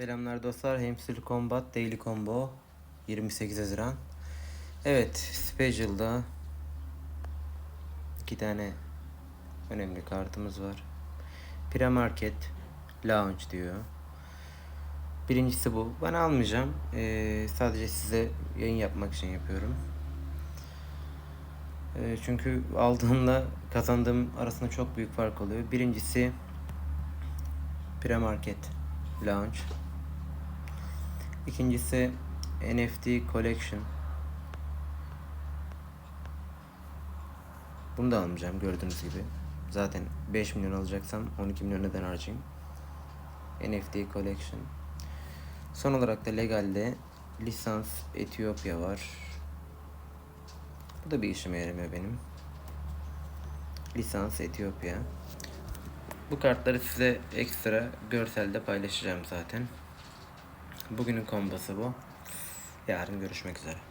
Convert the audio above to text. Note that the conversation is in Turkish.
Selamlar dostlar. Hamster Combat Daily Combo 28 Haziran. Evet, Special'da iki tane önemli kartımız var. Premarket Launch diyor. Birincisi bu. Ben almayacağım. Ee, sadece size yayın yapmak için yapıyorum. Ee, çünkü aldığımla kazandığım arasında çok büyük fark oluyor. Birincisi Premarket Launch. İkincisi NFT Collection. Bunu da almayacağım gördüğünüz gibi. Zaten 5 milyon alacaksam 12 milyon neden harcayayım? NFT Collection. Son olarak da legalde lisans Etiyopya var. Bu da bir işime yaramıyor benim. Lisans Etiyopya. Bu kartları size ekstra görselde paylaşacağım zaten. Bugünün kombosu bu. Yarın görüşmek üzere.